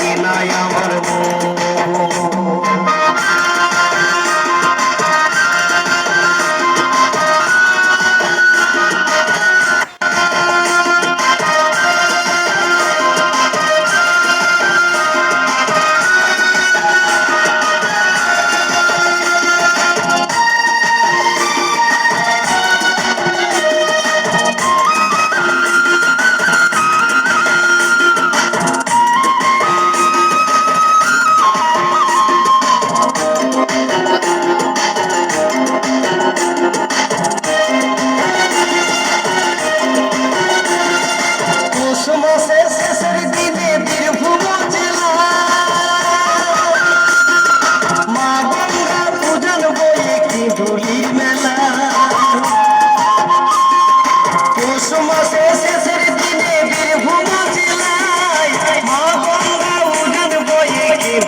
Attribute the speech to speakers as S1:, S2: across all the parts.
S1: মিলাই আমার মন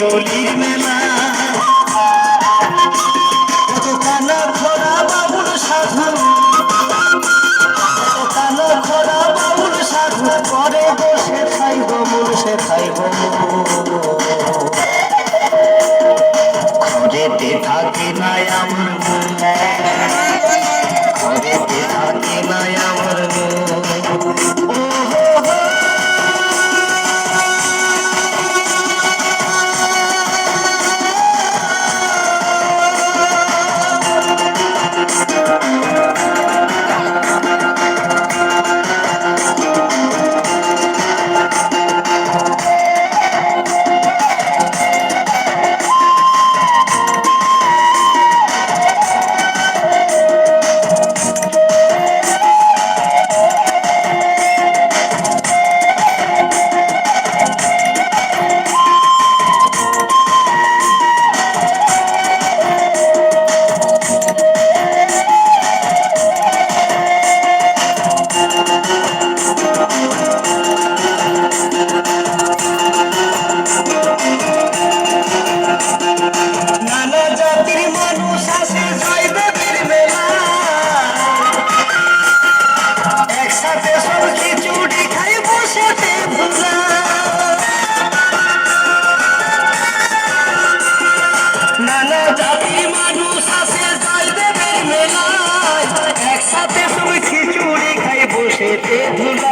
S1: দলির মেলা। কত কানা খরা বাবুল সাধু কত কানা খরা বাবুল সাধু করে বসে খাইব মুল, সে খাইব মুল। নানা জাতি মানুষ আছে জয় দেবের মেলায়। একসাথে সব খিচুড়ি খাই বসেতে ধুলা।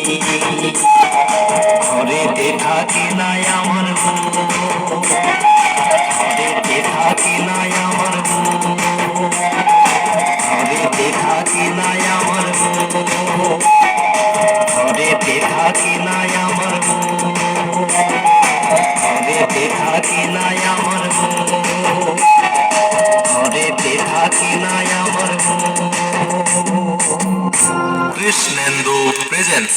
S1: থাকি না আমার ঘরেতে থাকি না আমার কৃষ্ণেন্দু প্রেজেন্স